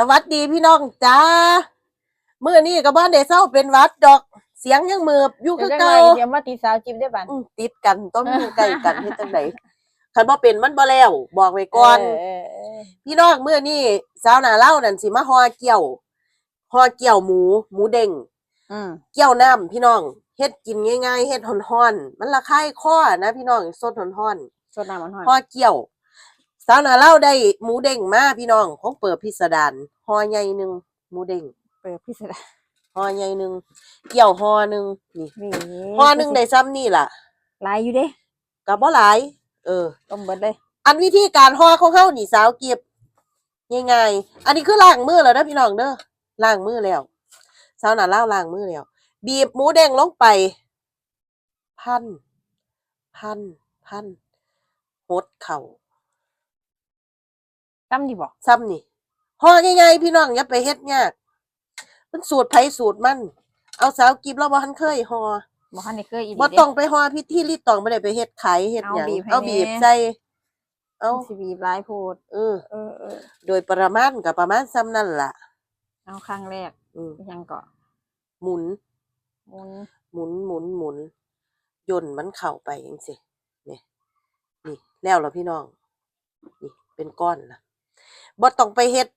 สวัสดีพี่น้องจ้ามื้อนี้ก็บ่ได้เศร้าเป็นหวัดดอก เสียงยังมือบอยู่เดี๋คืยวอจังเก่าหน่อยเดี๋ยวมาตีสาวจิ๊บได้บันอืมติดกันต้นมือใกล้กันเฮ็ดจังไดคันบ่เป็นมันบ่แล้วบอกไว้ก่อนเเออพี่น้องมื้อนี้สาวหน้าเล่านั่นสิมาห่อเกี่ยวห่อเกี่ยวหมู หมูเด้งอืมเกี่ยวน้ำพี่น้องเฮ็ดกินง่ายๆเฮ็ดฮ้อนๆมันละคายคอนะพี่น้องสดฮ้อนๆสดน้ำมันหอนห่อเกี่ยว สาวหนาเล่าได้หมูเด้งมาพี่น้องของเปิดพิสดารห่อใหญ่หนึ่งหมูเด้งเปิดพิเศษห่อใหญ่หนึ่งเกี่ยวห่อหนึ่งนี่นี่ห่อหนึ่งได้ซ้ำนี่ล่ะลายอยู่เด้กับบ่หลาย เออต้มเบิดเลย อันวิธีการห่อของเฮานี่สาวเก็บง่ายๆอันนี้คือล้างมือแล้วนะพี่น้องเด้อล้างมือแล้วสาวหนาเล่าล้างมือแล้วบีบหมูเด้งลงไป พัน พัน พันหดเข่า ตั้มดีบอกซ้ำนี่ห่อง่ายๆพี่น้องอย่าไปเฮ็ดยากมันสูตรไผสูตรมัน เอาสาวกิบแล้วบ่ทันเคยห่อบอกให้ในเคยอีบ่ต้องไปห่อพิธีรีดตองบ่ได้ไปเฮ็ดขายเฮ็ดหยังเอาเอาบีบีบบให้แน่ใส่เอาสิบีบลายโพดเออเออเออโดยประมาณก็ประมาณซ้ำนั่นล่ะ เอาครั้งแรกอืมยังเกาะหมุน หมุนหมุนหมุนหมุนย่นมันเข้าไปจังซี่นี่นี่แล้วล่ะพี่น้อง นี่เป็นก้อนล่ะ บ่ต้องไปเฮ็ด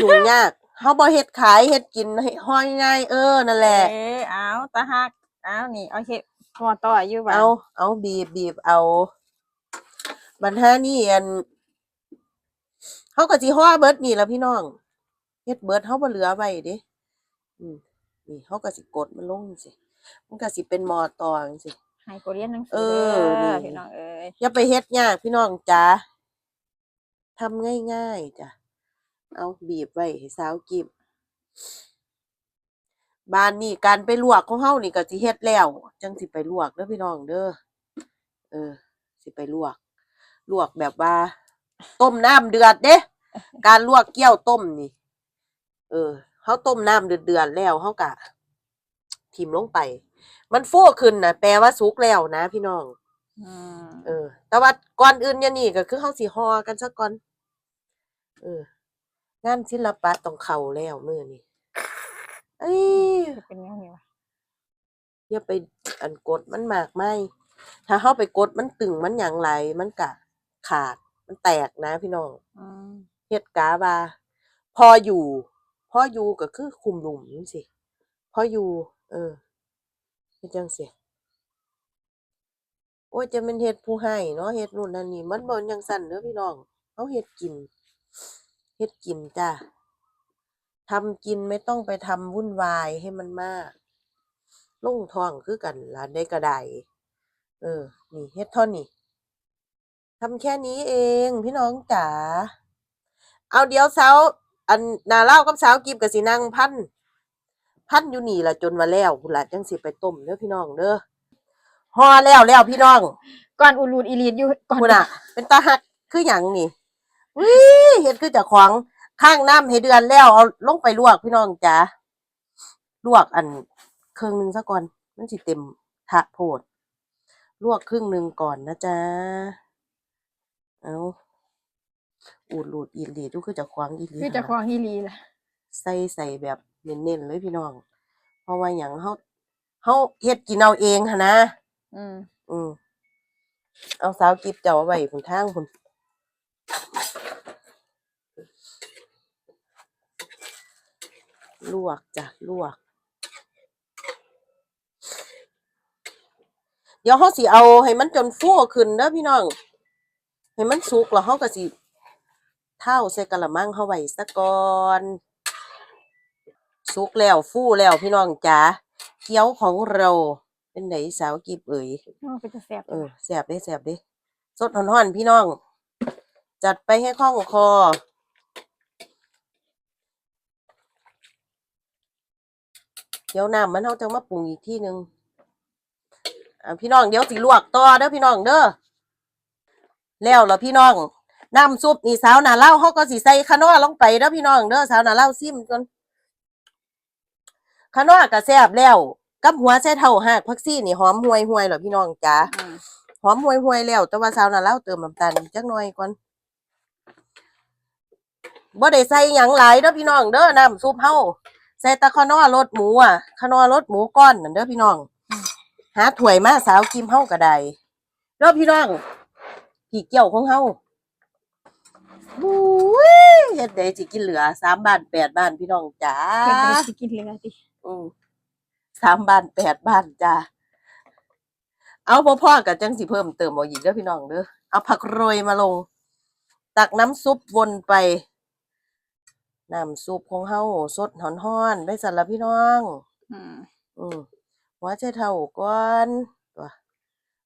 ยุ่งยากเฮาบ่เฮ็ดขายเฮ็ดกินให้ห่อง่ายๆเออนั่นแหละเอ้ยเอาตาหักเอานี่เอาเฮ็ดหัวต่ออยู่บันเอาเอาบีบบีบเอาบัญหานี่อันเขาก็สิห่อเบิดนี่ล่ะพี่น้องเฮ็ดเบิดเฮาบ่เหลือไว้เด้อืมนี่เขาก็สิกดมันลงจังซี่มันก็สิเป็นมอตอจังซี่ให้โคเรียนหนังสืเอออเด้อนี่พี่น้องเอ้ยอย่าไปเฮ็ดยากพี่น้องจ๋าทำง่ายๆจ้ะ เอาบีบไว้ให้สาวกิบบ้านนี่การไปลวกของเฮานี่ก็สิเฮ็ดแล้ว จังสิไปลวกเด้อพี่น้องเด้อเออ สิไปลวก ลวกแบบว่า ต้มน้ำเดือดเด้ การลวกเกี๊ยวต้มนี่ เออเฮาต้มน้ำเดือดๆแล้วเฮากะทิมลงไป มันฟูขึ้นนะแปลว่าสุกแล้วนะพี่น้องอืมเออ แต่ว่าก่อนอื่นเนี่ยนี่ก็คือเขาสิฮอกันซะก่อน เออ งานศิลปะต้องเข้าแล้วมื้อนี้เอ้ยจะเป็นยังไงวะอย่าไปอันกดมันมากไม่ถ้าเฮาไปกดมันตึงมันหยังไหลมันกะขาด มันแตกนะพี่น้องอืมเฮ็ดกาบาพออยู่ พออยู่ก็คือคุมหลุมจังซี่พออยู่ เออเฮ็ดจังซี่โอ้ยจะเป็นเฮ็ดผู้ให้เนาะเฮ็ดนู่นนั่นนี่มันบ่จังซั่นเด้อพี่น้องเฮาเฮ็ดกิน เฮ็ดกินจ้ะทำกินไม่ต้องไปทำวุ่นวายให้มันมากลงท้องคือกันล่ะได้ก็ได้เออ นี่เฮ็ดเท่านี้ทำแค่นี้เองพี่น้องจ๋า เอาเดี๋ยวเสาอันนาเล่ากับสาวกิบกับสินั่งพัน พันอยู่นี่ละจนว่าแล้วพุ่นละจังสิไปต้มเด้อพี่น้องเด้อห่อแล้วแล้วพี่น้อง ก่อนอูรูดอีลีดอยู่ก่อนพุ่นน่ะ เป็นตาหักคือหยังนี่ วิเฮ็ดคือเจะขวางข้างน้ำให้เดือนแล้วเอาลงไปลวกพี่น้องจ๋าลวกอันครึ่งหนึงซะก่อน มันสิเต็มถะโพด ลวกครึ่งหนึงก่อนนะจ๊ะเอาอูดหลูดอีหลีดูคือเจะขวางอีหลีคือจะควงอีลีล่ะใส่ใส่แบบเน้นๆเลยพี่น้อง เพราะว่าอย่างเฮาเฮาเฮ็ดกินเอาเองหั่นนะ อืมอืมเอาสาวกิบเจ้าไว้พุ่นทางพุ่น ลวกจ้ะลวก เดี๋ยวเฮาสิเอาให้มันจนฟูขึ้นเด้อพี่น้อง ให้มันสุกแล้วเฮาก็สิเท่าใส่กะละมังเฮาไว้ซะก่อนสุกแล้วฟูแล้วพี่น้องจ๋าเกี๊ยวของเรา เป็นไหนสาวกิบเอ๋ยโอ้เป็นจะแสบเออแสบเด้แสบเด้สดห่อนๆพี่น้อง จัดไปให้คล่องคอ เดี๋ยวน้ำมันเฮาจะมาปรุงอีกที่หนึ่งอ่าพี่น้องเดี๋ยวสิลวกต่อเด้อพี่น้องเด้อแล้วเหรอพี่น้องน้ำซุปนี่สาวหน้าเล่าเขาก็สิใส่ขะนัวลงไปเด้อพี่น้องเด้อสาวหน้าเล่าซิมก่อนขะนัวก็แซ่บแล้วกับหัวใส่เท่าหากผักซี่นี่หอมห่วยห่วยๆเหรอพี่น้องจ๋าอืมหอมห่วยห่วยๆแล้ว แต่ว่าสาวน่ะเล่าเติมน้ำตาลจักหน่อยก่อนบ่ได้ใส่หยังหลายเด้อพี่น้องเด้อน้ำซุปเฮา ใส่แตะขานอรสหมูอะขานอรสหมูก้อนนั่นเด้อพี่น้อง หาถ้วยมาสาวกิมเฮาก็ได้เด้อพี่น้องพี่เกี่ยวของเฮาบุ้ยเฮ็ดได้สิกินเหลือสามบ้านแปดบ้านพี่น้องจ๋าเป็นไปสิกินเหลยติอืมสามบ้านแปดบ้านจ้าเอาพ่อพ่อกับจังสิเพิ่มเติมเอาอีกเด้อพี่น้องเด้อเอาผักโรยมาลง ตักน้ำซุปวนไป น้ำซุปของเฮาสดหอนๆไปสั่นละพี่น้อง อืมอืมหัวใจเท่าก่อนตัว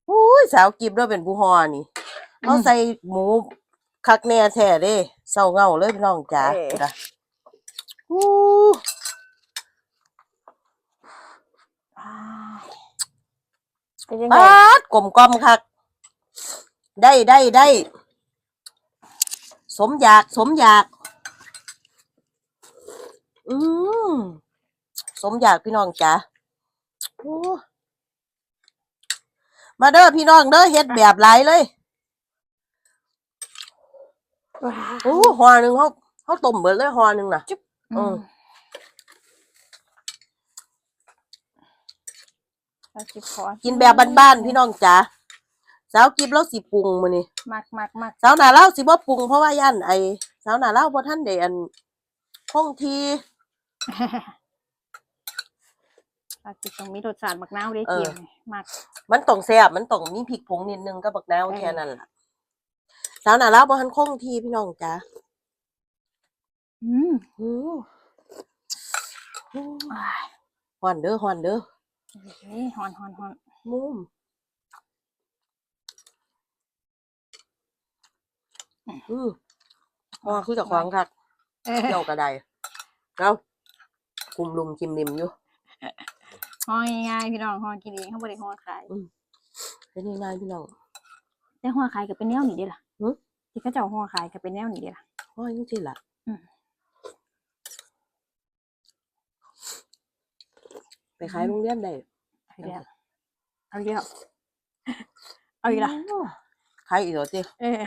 อุ้ยสาวกิบเด้อเป็นผู้ฮอนี่เอาใส่หมูคักแน่แท้เด้เศร้าเงาเลยพี่น้องจ๋าจ้ะอู้อ่าเป็นยังไงปาดกลมกลอมคัก ได้ได้ได้ สมอยากสมอยาก อืมสมอยากพี่น้องจ๋าโอ้มาเด้อพี่น้องเด้อเฮ็ดแบบหลายเลยว้าโอ้หอหนึ่งเขาเขาต้มเบิดเลยหอหนึ่งน่ะอือืมมเอาจิบขอกินแบบบ้านๆพี่น้องจ๋าสาวกิบแล้วสิปรุงมื้อนี้มักมักมักสาวหน้าเล่าสิบ่ปรุงเพราะว่าย่านไอสาวหน้าเล่าบ่ทันได้อันคงที เอาจิบตรงมีรสชาติมักนาวได้เออเกี่ยวนี่มักมันต้องแซ่บมันต้องมีพริกผงนิดนึงกับบักนาวเออแค่นั้นล่ะสาวหน้าเล่าบ่ทันคงทีพี่น้องจ๋าอืมอืออืออ้ายฮ้อนเด้อฮ้อนเด้อเฮ้ยฮอนฮอนฮอนมุมอือฮอคือเจากของคักเออเกี่ยวกระไดแล้ว คุมลุมคิมริมอยู่ฮอง่ายๆพี่น้องฮอกินเองเขาบ่ได้ฮอขายเป็นยังไงพี่น้องแต่ฮอขายก็เป็นแนวนี้เด้ล่ะหึที่เขาเจ้าฮอขายก็เป็นแนวนี้เด้ล่ะห้อยนี่สิล่ะอืมไปขายโรงเรียนได้เอาอีกแล้วเอาอีกแล้วเอาอีกแล้วขายอีกเหรอเจ้เออ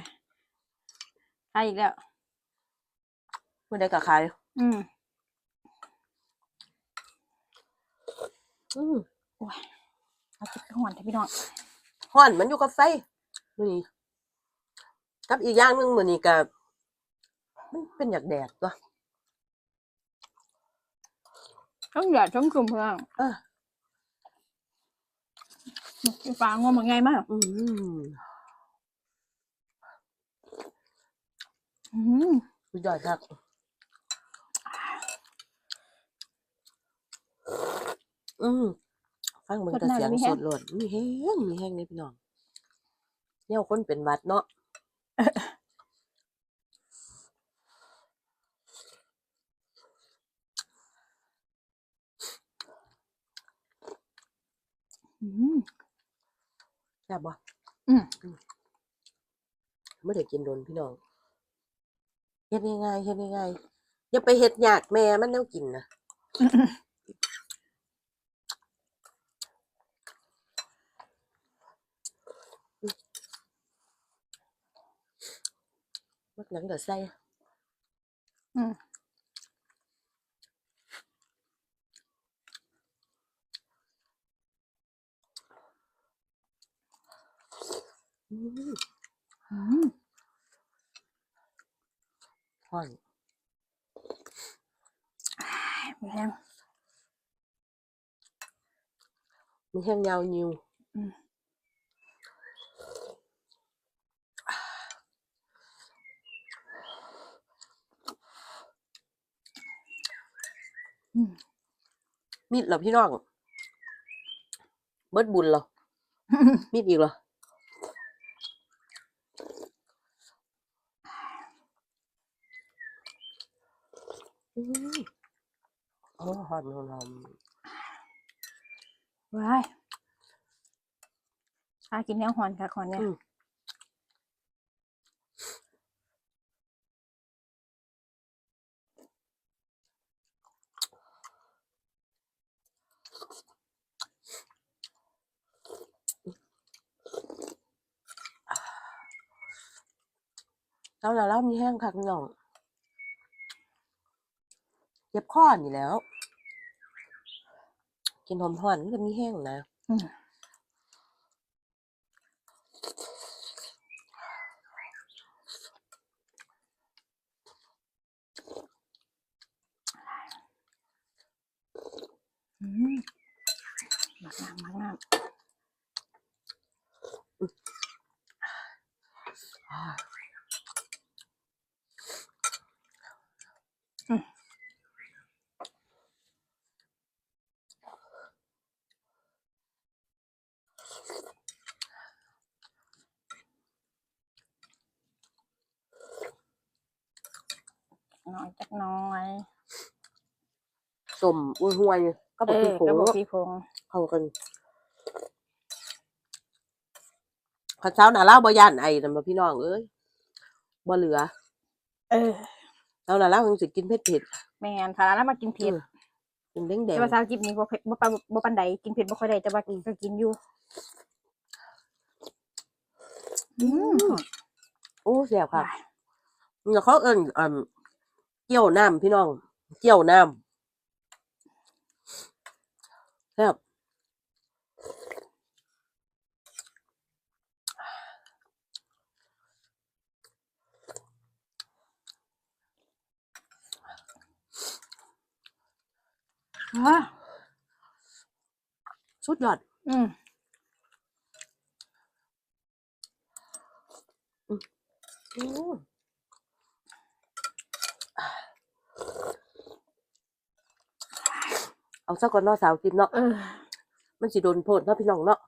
ขายอีกแล้วเมื่อใดก็ขาย อืม อืมเอาจิบหอนเถอะพี่น้องฮ้อนมันอยู่กับไฟมื้อนี้กับอีกอย่างหนึงมื้อนี้ก็มันเป็นอยากแดดตัวต้องแดดต้องคุมเพื่อนเออฟ้างวมันง่ายมากอืมอืมสุดยอดครับ อืมฟังเหมือนกับเสียงสดโลดมีแห้งมีแห้งเลยพี่น้องเนี่ยคนเป็นหวัดเนาะอืมแซ่บบ่อืมไม่ได้กินโดนพี่น้องเฮ็ดง่ายๆเฮ็ดง่ายๆอย่าไปเฮ็ดยากแม่มันแนวกินนะ มักหนังก็ใส่อืมอืมอืมฮ้อน มีแห้ง มีแห้งยาวยิว อืม อืม มีดเหรอพี่น้องเบิดบุญเหรอมีดอีกเหรออืมโอ้หอมหอมหอมว้ายชากินแนวหอนค่ะหอนเนี่ย เราแล้วเรามีแห้งคักพี่น้องเจ็บข้อนี่แล้ว กินหอมหอนก็มีแห้งนะ สมอุ้ยหวยก็บเออกอพี่โผกระบอกพี่พงเข้ากันข้าวเช้าหนาเล่าบ่ย่านไอ้นั่นมาพี่น้องเอ้ยบ่เหลือ เออเอาหนาเล่าคงสิกินเผ็ดเผ็ดแม่นถ้าแล้วมากินๆเผ็ดอืมกินแดงแต่แดงภาษาอังกฤษนี่บ่เผ็ดบ่ปานบ่ปานใดกินเผ็ดบ่ค่อยได้แต่ว่าก็กินอยู่อืมโอ้แซ่บค่ะแล้วเขาเอิ้นอ่าเกี่ยวน้ำพี่น้อง เกี่ยวน้ำแซ่บ อ่า สุดยอด อืมอืมเอาซะก่อนเนาะสาวกินเนาะเออมันสิโดนโพดเนาะพี่น้องเนาะ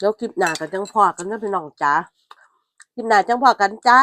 แล้วคลิปหน้ากันจังพอกันเนาะพี่น้องจ้าคลิปหน้าจังพอกันจ้า